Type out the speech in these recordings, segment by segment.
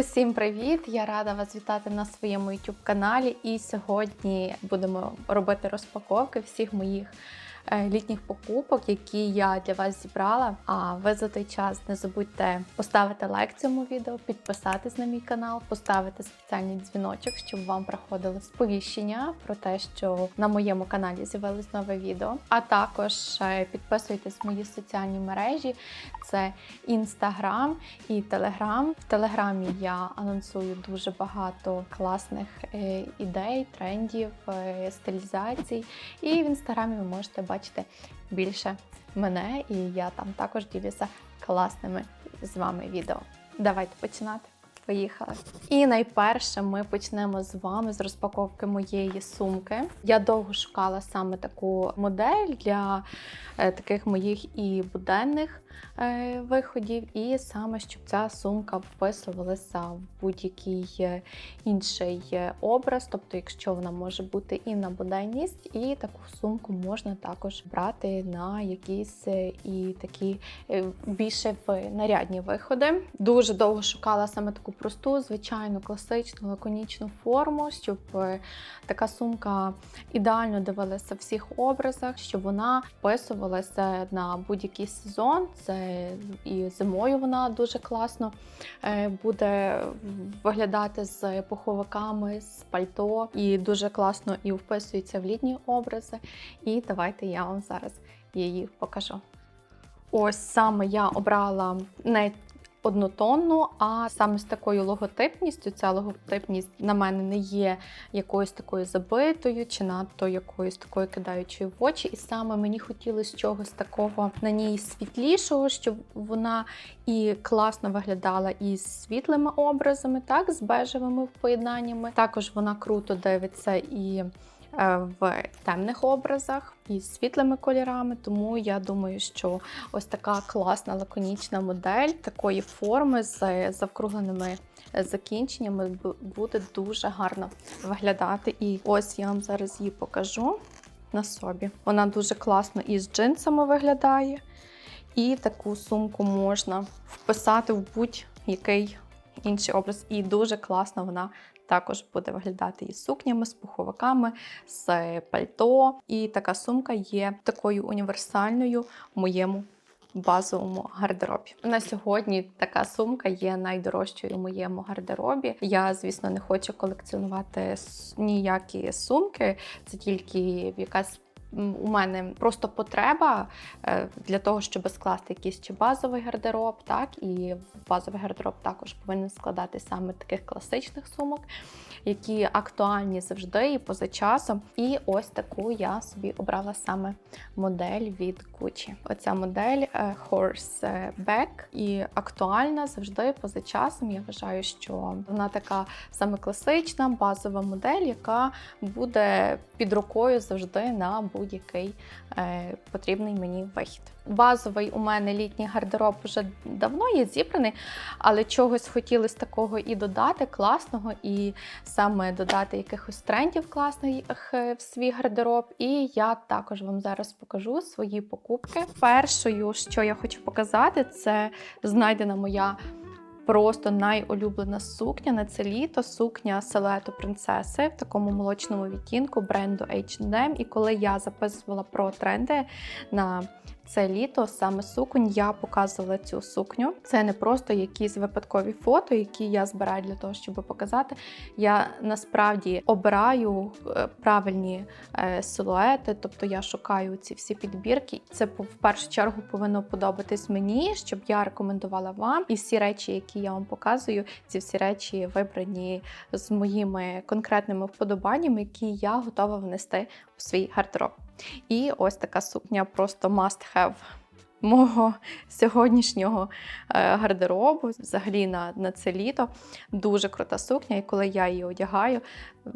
Усім привіт! Я рада вас вітати на своєму youtube каналі. І сьогодні будемо робити розпаковки всіх моїх літніх покупок, які я для вас зібрала. А ви за той час не забудьте поставити лайк цьому відео, підписатись на мій канал, поставити спеціальний дзвіночок, щоб вам приходило сповіщення про те, що на моєму каналі з'явилось нове відео. А також е, підписуйтесь в мої соціальні мережі. Це інстаграм і телеграм. В телеграмі я анонсую дуже багато класних е, ідей, трендів, е, стилізацій. І в інстаграмі ви можете бачити більше мене, і я там також ділюся класними з вами відео. Давайте починати. Поїхали. І найперше ми почнемо з вами з розпаковки моєї сумки. Я довго шукала саме таку модель для е, таких моїх і буденних виходів, і саме щоб ця сумка вписувалася в будь-який е, інший е, образ. Тобто, якщо вона може бути і на буденність, і таку сумку можна також брати на якісь е, і такі е, більше в нарядні виходи. Дуже довго шукала саме таку просту, звичайну, класичну, лаконічну форму, щоб е, така сумка ідеально дивилася в всіх образах, щоб вона вписувалася на будь-який сезон. Це і зимою вона дуже класно е, буде виглядати з пуховиками, з пальто, і дуже класно і вписується в літні образи. І давайте я вам зараз її покажу. Ось саме я обрала не однотонну, а саме з такою логотипністю. Ця логотипність на мене не є якоюсь такою забитою чи надто якоюсь такою кидаючою в очі. І саме мені хотілося чогось такого на ній світлішого, щоб вона і класно виглядала із світлими образами, так, з бежевими поєднаннями. Також вона круто дивиться і в темних образах і з світлими кольорами, тому я думаю, що ось така класна лаконічна модель такої форми з завкругленими закінченнями буде дуже гарно виглядати. І ось я вам зараз її покажу на собі. Вона дуже класно і з джинсами виглядає, і таку сумку можна вписати в будь-який інший образ. І дуже класно вона також буде виглядати із сукнями, з пуховиками, з пальто. І така сумка є такою універсальною в моєму базовому гардеробі. На сьогодні така сумка є найдорожчою в моєму гардеробі. Я, звісно, не хочу колекціонувати ніякі сумки, це тільки якась. У мене просто потреба е, для того, щоб скласти якийсь чи базовий гардероб, так і базовий гардероб також повинен складати саме таких класичних сумок, які актуальні завжди і поза часом. І ось таку я собі обрала саме модель від Gucci. Оця модель е, Horseback і актуальна завжди поза часом. Я вважаю, що вона така саме класична, базова модель, яка буде під рукою завжди на будь-який е, потрібний мені вихід. Базовий у мене літній гардероб вже давно є зібраний, але чогось хотілося такого і додати класного, і саме додати якихось трендів класних е, в свій гардероб. І я також вам зараз покажу свої покупки. Першою, що я хочу показати, це знайдена моя. Просто найулюблена сукня на це літо, сукня силуету принцеси в такому молочному відтінку бренду H&M. І коли я записувала про тренди на це літо, саме суконь, я показувала цю сукню. Це не просто якісь випадкові фото, які я збираю для того, щоб показати. Я насправді обираю е, правильні е, силуети, тобто я шукаю ці всі підбірки. Це в першу чергу повинно подобатись мені, щоб я рекомендувала вам. І всі речі, які я вам показую, ці всі речі вибрані з моїми конкретними вподобаннями, які я готова внести у свій гардероб. І ось така сукня просто must have мого сьогоднішнього е, гардеробу, взагалі на, на це літо. Дуже крута сукня, і коли я її одягаю,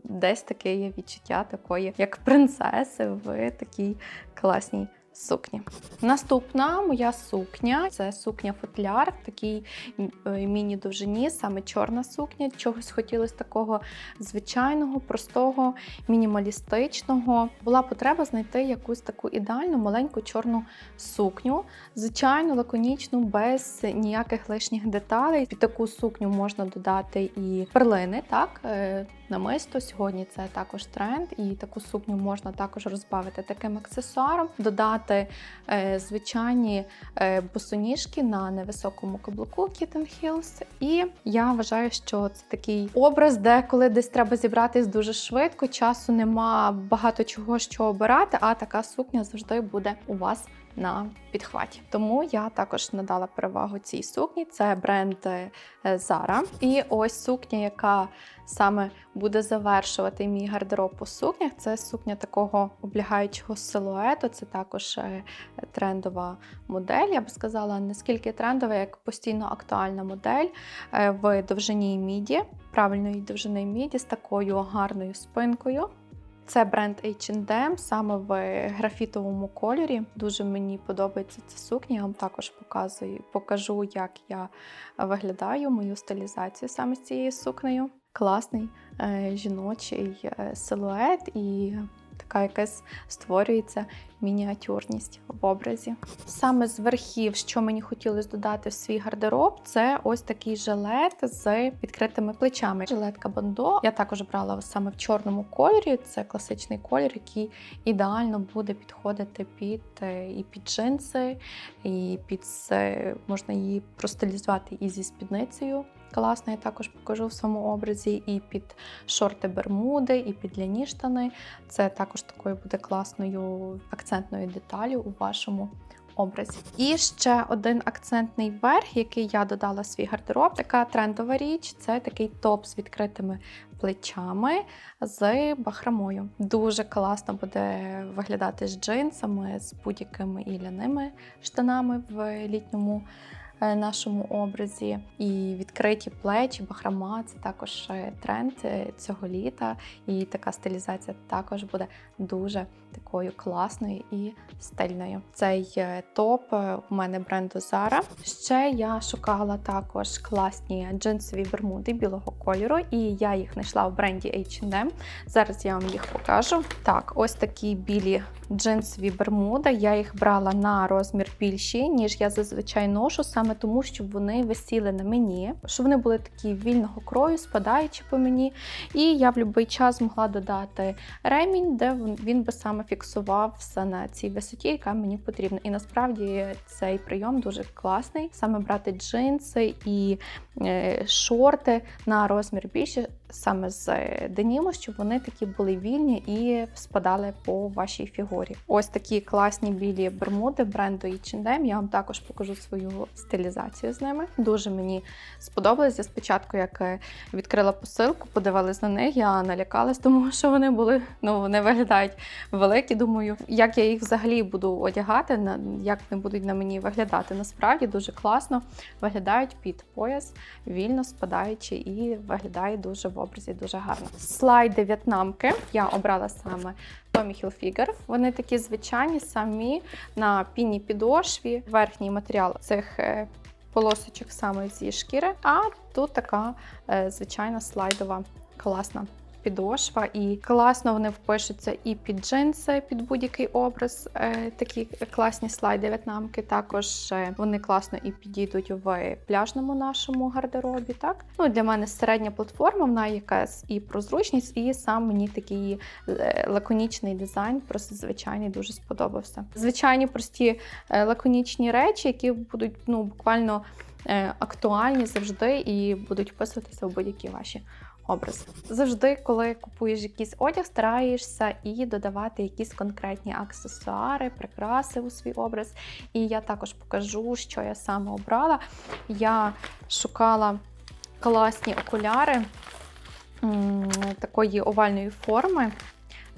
десь таке є відчуття такої, як принцеси в такій класній сукні. Наступна моя сукня це сукня футляр в такій е, міні-довжині, саме чорна сукня. Чогось хотілося такого звичайного, простого, мінімалістичного. Була потреба знайти якусь таку ідеальну маленьку чорну сукню, звичайно, лаконічну, без ніяких лишніх деталей. Під таку сукню можна додати і перлини, так, е, намисто. Сьогодні це також тренд, і таку сукню можна також розбавити таким аксесуаром, додати е, звичайні е, босоніжки на невисокому каблуку Kitten Heels. І я вважаю, що це такий образ, де коли десь треба зібратись дуже швидко, часу нема багато чого що обирати, а така сукня завжди буде у вас на підхваті. Тому я також надала перевагу цій сукні. Це бренд е, Zara. І ось сукня, яка саме буде завершувати мій гардероб по сукнях. Це сукня такого облягаючого силуету. Це також е, трендова модель. Я б сказала, не скільки трендова, як постійно актуальна модель е, в довжині міді, правильної довжини міді з такою гарною спинкою. Це бренд H&M, саме в графітовому кольорі. Дуже мені подобається ця сукня. Я вам також показую, покажу, як я виглядаю, мою стилізацію саме з цією сукнею. Класний е, жіночий е, силует і така якась створюється мініатюрність в образі. Саме з верхів, що мені хотілося додати в свій гардероб, це ось такий жилет з відкритими плечами. Жилетка Бондо. Я також брала саме в чорному кольорі. Це класичний колір, який ідеально буде підходити під е, і під джинси, і під можна її простилізувати і зі спідницею. Класно, я також покажу в своєму образі і під шорти бермуди, і під ляні штани. Це також такою буде класною акцентною деталю у вашому образі. І ще один акцентний верх, який я додала в свій гардероб. Така трендова річ це такий топ з відкритими плечами з бахромою. Дуже класно буде виглядати з джинсами, з будь-якими і ляними штанами в літньому. Е, нашому образі. І відкриті плечі, бахрома це також е, тренд е, цього літа. І така стилізація також буде дуже такою класною і стильною. Цей топ у мене бренду Zara. Ще я шукала також класні джинсові бермуди білого кольору, і я їх знайшла в бренді H&M. Зараз я вам їх покажу. Так, ось такі білі джинсові бермуди. Я їх брала на розмір більші, ніж я зазвичай ношу, саме тому, щоб вони висіли на мені, щоб вони були такі вільного крою, спадаючи по мені. І я в будь-який час змогла додати ремінь, де він би саме фіксувався на цій висоті, яка мені потрібна. І насправді цей прийом дуже класний. Саме брати джинси і е, шорти на розмір більше саме з деніму, щоб вони такі були вільні і спадали по вашій фігурі. Ось такі класні білі бермуди бренду H&M. Я вам також покажу свою стилізацію з ними. Дуже мені сподобалось. Я спочатку, як е, відкрила посилку, подивилась на них, я налякалась, тому що вони були, ну вони виглядають великі. Думаю, як я їх взагалі буду одягати, як вони будуть на мені виглядати. Насправді дуже класно виглядають під пояс, вільно спадаючи і виглядає дуже в образі дуже гарно. Слайди в'єтнамки я обрала саме Tommy Hilfiger. Вони такі звичайні, самі на піні підошві. Верхній матеріал цих е, полосочок саме зі шкіри, а тут така е, звичайна слайдова класна підошва, і класно вони впишуться і під джинси, під будь-який образ. Е, такі класні слайди в'єтнамки. Також е, вони класно і підійдуть в пляжному нашому гардеробі. Так ну Для мене середня платформа, вона якась і про зручність, і сам мені такий е, лаконічний дизайн, просто звичайний, дуже сподобався. Звичайні прості лаконічні речі, які будуть ну буквально актуальні завжди і будуть вписуватися в будь-які ваші образ. Завжди, коли купуєш якийсь одяг, стараєшся і додавати якісь конкретні аксесуари, прикраси у свій образ. І я також покажу, що я саме обрала. Я шукала класні окуляри такої овальної форми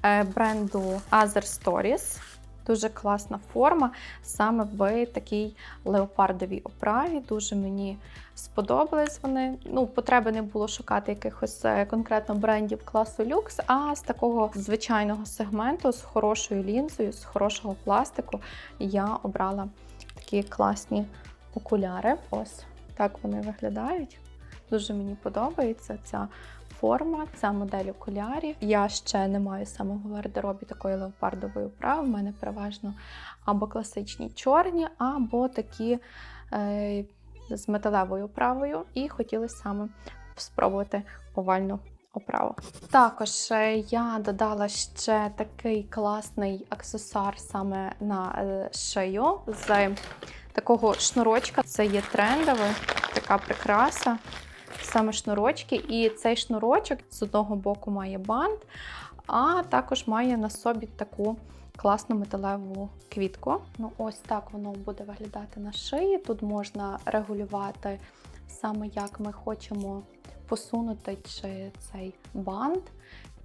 е, бренду Other Stories. Дуже класна форма, саме в такій леопардовій оправі. Дуже мені сподобались вони. Ну, потреби не було шукати якихось е, конкретно брендів класу люкс, а з такого звичайного сегменту, з хорошою лінзою, з хорошого пластику, я обрала такі класні окуляри. Ось так вони виглядають. Дуже мені подобається ця форма, ця модель окулярів. Я ще не маю саме в гардеробі такої леопардової оправи. У мене переважно або класичні чорні, або такі е, з металевою оправою. І хотілося саме спробувати овальну оправу. Також е, я додала ще такий класний аксесуар саме на е, шию з такого шнурочка. Це є трендове, така прикраса саме шнурочки. І цей шнурочок з одного боку має бант, а також має на собі таку класну металеву квітку. Ну, ось так воно буде виглядати на шиї. Тут можна регулювати саме як ми хочемо посунути чи цей бант,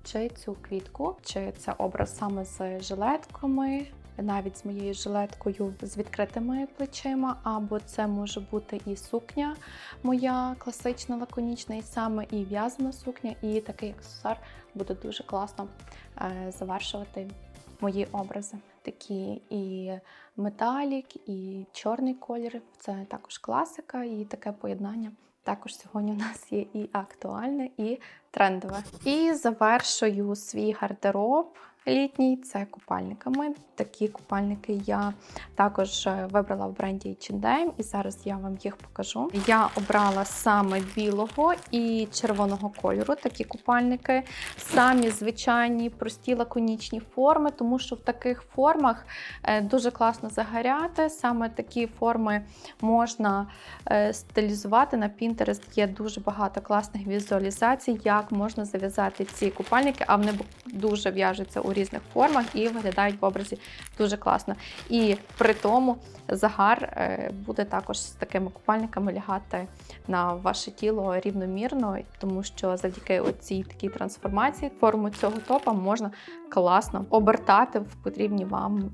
чи цю квітку, чи це образ саме з жилетками навіть з моєю жилеткою з відкритими плечима, або це може бути і сукня моя класична, лаконічна, і саме і в'язана сукня, і такий аксесуар буде дуже класно е, завершувати мої образи. Такі і металік, і чорний колір це також класика, і таке поєднання. Також сьогодні у нас є і актуальне, і трендове. І завершую свій гардероб літній це купальниками. Такі купальники я також е, вибрала в бренді H&M і зараз я вам їх покажу. Я обрала саме білого і червоного кольору такі купальники, самі звичайні, прості лаконічні форми, тому що в таких формах е, дуже класно загоряти. Саме такі форми можна е, стилізувати на Pinterest. Є дуже багато класних візуалізацій, як можна зав'язати ці купальники, а вони дуже в'яжуться у різних формах і виглядають в образі дуже класно. І при тому загар е, буде також з такими купальниками лягати на ваше тіло рівномірно, тому що завдяки цій такій трансформації форму цього топа можна класно обертати в потрібні вам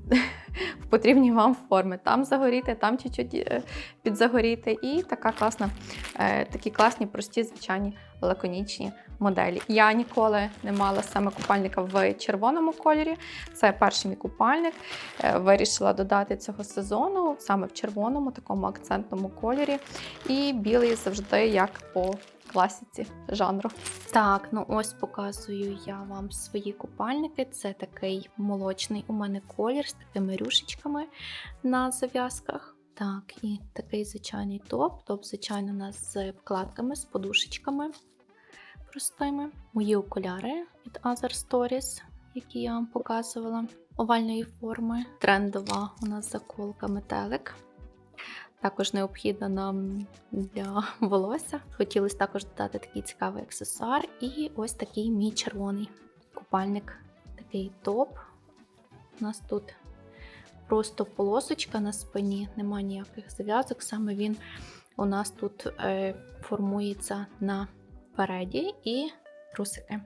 в потрібні вам форми. Там загоріти, там чуть-чуть е, підзагоріти. І така класна, е, такі класні, прості, звичайні лаконічні моделі. Я ніколи не мала саме купальника в червоному кольорі. Це перший мій купальник. Е, вирішила додати цього сезону саме в червоному, такому акцентному кольорі. І білий завжди як по класіці жанру. Так, ну ось показую я вам свої купальники. Це такий молочний у мене колір з такими рюшечками на зав'язках. Так, і такий звичайний топ. Топ, звичайно, у нас з вкладками, з подушечками простими. Мої окуляри від Other Stories, які я вам показувала, овальної форми. Трендова у нас заколка метелик. Також необхідна нам для волосся. Хотілося також додати такий цікавий аксесуар. І ось такий мій червоний купальник, такий топ. У нас тут просто полосочка на спині, немає ніяких зав'язок. Саме він у нас тут е, формується на переді і трусики.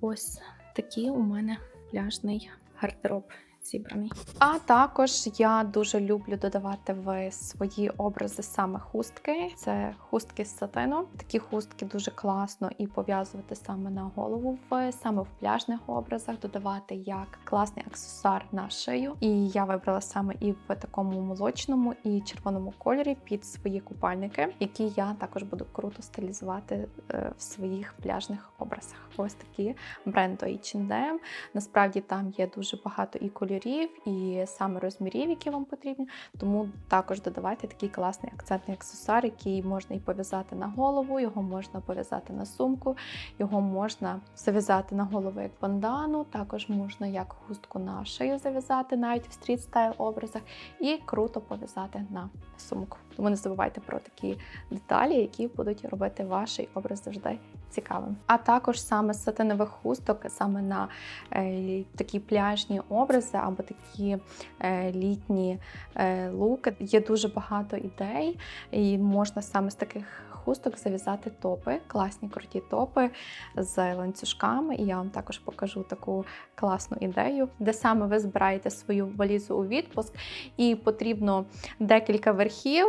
Ось такий у мене пляжний гардероб зібраний. А також я дуже люблю додавати в свої образи саме хустки. Це хустки з сатину. Такі хустки дуже класно і пов'язувати саме на голову, в саме в пляжних образах, додавати як класний аксесуар на шию. І я вибрала саме і в такому молочному і червоному кольорі під свої купальники, які я також буду круто стилізувати е, в своїх пляжних образах. Ось такі бренду H&M. Насправді там є дуже багато і кольорів кольорів і саме розмірів, які вам потрібні. Тому також додавайте такий класний акцентний аксесуар, який можна і пов'язати на голову, його можна пов'язати на сумку, його можна зав'язати на голову як бандану, також можна як хустку на шию зав'язати, навіть в стріт стайл образах, і круто пов'язати на сумку. Тому не забувайте про такі деталі, які будуть робити ваш образ завжди цікавим. А також саме з сатинових хусток, саме на е, такі пляжні образи або такі е, літні е, луки. Є дуже багато ідей, і можна саме з таких хусток зав'язати топи, класні круті топи з ланцюжками. І я вам також покажу таку класну ідею, де саме ви збираєте свою валізу у відпуск, і потрібно декілька верхів.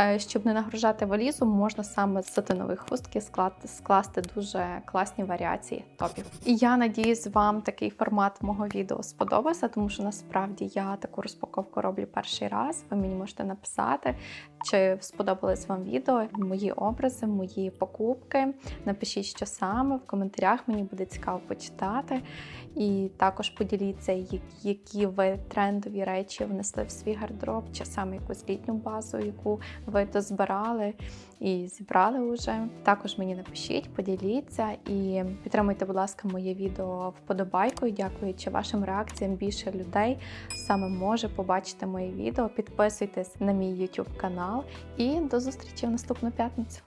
Е, Щоб не нагружати валізу, можна саме з сатинової хустки скласти, скласти дуже класні варіації топів. Я надіюсь, вам такий формат мого відео сподобався, тому що насправді я таку розпаковку роблю перший раз. Ви мені можете написати, чи сподобалось вам відео, мої образи, мої покупки. Напишіть, що саме в коментарях. Мені буде цікаво почитати. І також поділіться, які ви трендові речі внесли в свій гардероб, чи саме якусь літню базу, яку ви дозбирали і зібрали вже. Також мені напишіть, поділіться і підтримуйте, будь ласка, моє відео вподобайкою. Дякуючи вашим реакціям, більше людей саме може побачити моє відео. Підписуйтесь на мій YouTube канал і до зустрічі в наступну п'ятницю.